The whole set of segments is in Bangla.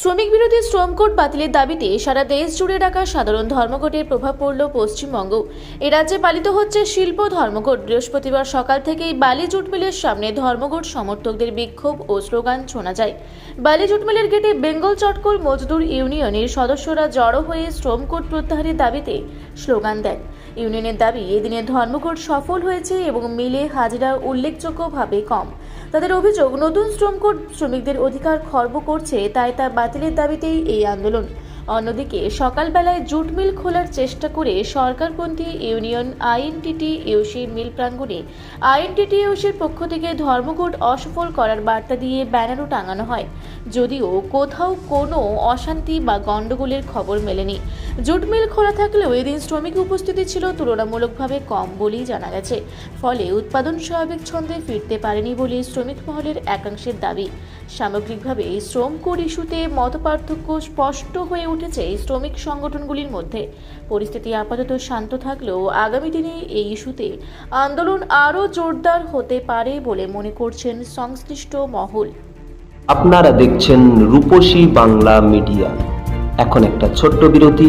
শ্রমিক বিরোধী শ্রম কোড বাতিলের দাবিতে সারা দেশ জুড়ে ডাকা সাধারণ ধর্মঘটের প্রভাব পড়ল পশ্চিমবঙ্গ। এ রাজ্যে পালিত হচ্ছে শিল্প ধর্মঘট। বৃহস্পতিবার সকাল থেকেই বালি জুট মিলের সামনে ধর্মঘট সমর্থকদের বিক্ষোভ ও স্লোগান শোনা যায়। বালি জুট মিলের গেটে বেঙ্গল চটকল মজদুর ইউনিয়নের সদস্যরা জড়ো হয়ে শ্রম কোড প্রত্যাহারের দাবিতে স্লোগান দেন। ইউনিয়নের দাবি, এদিনের ধর্মঘট সফল হয়েছে এবং মিলে হাজিরা উল্লেখযোগ্যভাবে কম। তাদের অভিযোগ, নতুন শ্রম কোড শ্রমিকদের অধিকার খর্ব করছে, তাই তা বাতিলের দাবিতেই এই আন্দোলন। অন্যদিকে, সকালবেলায় জুট মিল খোলার চেষ্টা করে সরকারপন্থী ইউনিয়ন আইএনটিটি ইউসি মিল প্রাঙ্গণে আইএনটিটি ইউসির পক্ষ থেকে ধর্মঘট অসফল করার বার্তা দিয়ে ব্যানারও টাঙানো হয়। যদিও কোথাও কোনো অশান্তি বা গণ্ডগোলের খবর মেলেনি। জুট মিল খোলা থাকলেও এদিন শ্রমিক উপস্থিতি ছিল তুলনামূলকভাবে কম বলেই জানা গেছে। ফলে উৎপাদন স্বাভাবিক ছন্দে ফিরতে পারেনি বলে শ্রমিক মহলের একাংশের দাবি। সামগ্রিকভাবে শ্রম কোড ইস্যুতে মতপার্থক্য স্পষ্ট হয়ে উঠেছে শ্রমিক সংগঠনগুলির মধ্যে। পরিস্থিতি আপাতত শান্ত থাকলেও আগামী দিনে এই ইস্যুতে আন্দোলন আরও জোরদার হতে পারে বলে মনে করছেন সংশ্লিষ্ট মহল। আপনারা দেখছেন রূপসী বাংলা মিডিয়া। এখন একটা ছোট্ট বিরতি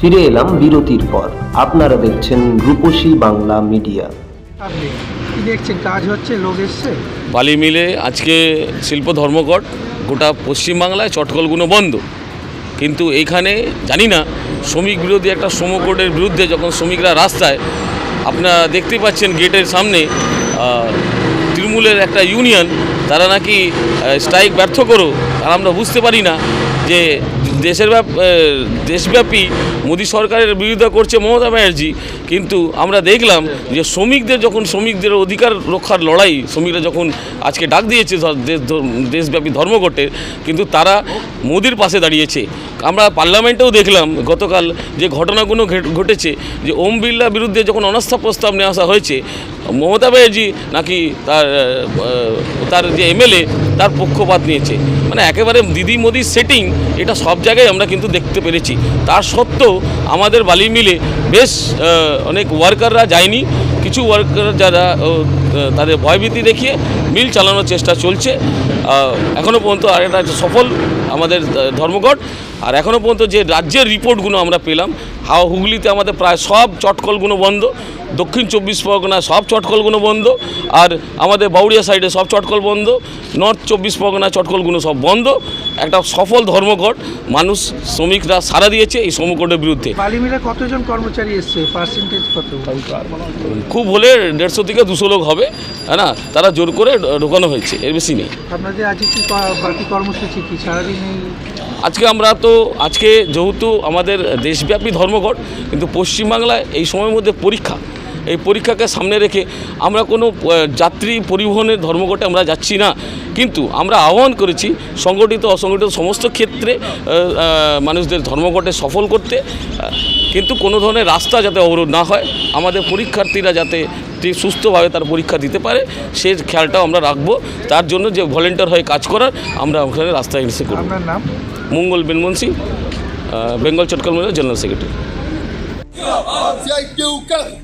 ফিরে এলাম বিরতির পর। আপনারা দেখছেন রূপসী বাংলা মিডিয়া। আপনি কি দেখছেন? কাজ হচ্ছে লোক এসছে? বালি মিলে আজকে শিল্প ধর্মঘট গোটা পশ্চিমবাংলায় চটকলগুলো বন্ধ কিন্তু এইখানে জানি না শ্রমিক বিরোধী একটা শ্রমকোডের বিরুদ্ধে যখন শ্রমিকরা রাস্তায় আপনারা দেখতে পাচ্ছেন গেটের সামনে তৃণমূলের একটা ইউনিয়ন তারা নাকি স্ট্রাইক ব্যর্থ করো আর আমরা বুঝতে পারি না যে দেশের ব্যাপ দেশব্যাপী মোদী সরকারের বিরোধিতা করছে মমতা ব্যানার্জি, কিন্তু আমরা দেখলাম যে শ্রমিকদের যখন শ্রমিকদের অধিকার রক্ষার লড়াই, শ্রমিকরা যখন আজকে ডাক দিয়েছে দেশব্যাপী ধর্মঘটের কিন্তু তারা মোদির পাশে দাঁড়িয়েছে। আমরা পার্লামেন্টেও দেখলাম গতকাল যে ঘটনাগুলো ঘটেছে, যে ওম বিড়লার বিরুদ্ধে যখন অনাস্থা প্রস্তাব নিয়ে আসা হয়েছে, মমতা ব্যানার্জি নাকি তার তার যে এমএলএ, তার পক্ষপাত নিয়েছে। মানে একেবারে দিদি মোদির সেটিং এটা সব জায়গায় আমরা কিন্তু দেখতে পেরেছি। তার সত্ত্বেও আমাদের বালি মিলে বেশ অনেক ওয়ার্কাররা যায়নি। কিছু ওয়ার্কার যারা তাদের ভয়ভীতি দেখিয়ে মিল চালানোর চেষ্টা চলছে। এখনও পর্যন্ত আর একটা সফল আমাদের ধর্মঘট। আর এখনও পর্যন্ত যে রাজ্যের রিপোর্টগুলো আমরা পেলাম, হাওয়া হুগলিতে আমাদের প্রায় সব চটকলগুলো বন্ধ। দক্ষিণ চব্বিশ পরগনা সব চটকলগুলো বন্ধ আর আমাদের বাউড়িয়া সাইডে সব চটকল বন্ধ নর্থ চব্বিশ পরগনা চটকলগুলো সব বন্ধ। একটা সফল ধর্মঘট মানুষ শ্রমিকরা সারা দিয়েছে এই শ্রমকোটের বিরুদ্ধে। কতজন কর্মচারী এসছে? পার্সেন্টেজ কত? খুব হলে দেড়শো থেকে দুশো লোক হবে হ্যাঁ না? তারা জোর করে ঢোকানো হয়েছে এর বেশি নেই। আপনাদের আজকে কি বাকি কর্মসূচি কি? সারাদিন আজকে আমরা তো আজকে যেহেতু আমাদের দেশব্যাপী ধর্মঘট কিন্তু পশ্চিমবাংলায় এই সময়ের মধ্যে পরীক্ষা। এই পরীক্ষাকে সামনে রেখে আমরা কোনো যাত্রী পরিবহনের ধর্মঘটে আমরা যাচ্ছি না। কিন্তু আমরা আহ্বান করেছি সংগঠিত অসংগঠিত সমস্ত ক্ষেত্রে মানুষদের ধর্মঘটে সফল করতে। কিন্তু কোনো ধরনের রাস্তা যাতে অবরোধ না হয় আমাদের পরীক্ষার্থীরা যাতে সুস্থভাবে তার পরীক্ষা দিতে পারে সেই খেয়ালটাও আমরা রাখব। তার জন্য যে ভলেন্টিয়ার হয়ে কাজ করার আমরা ওখানে রাস্তায় এসে করব। মঙ্গল বেনমনসি বেঙ্গল চটকল জেনারেল সেক্রেটারি। CITU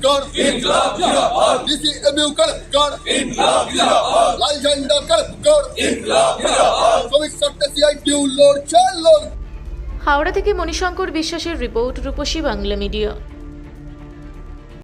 কর ইনকলাব জিন্দাবাদ DCMU কর কর ইনকলাব জিন্দাবাদ লাল ঝান্ডা কর কর ইনকলাব জিন্দাবাদ শ্রমিক স্বার্থে CITU লড়ছে লড় হাওড়া থেকে মণিশঙ্কর বিশ্বাসের রিপোর্ট রূপসী বাংলা মিডিয়া।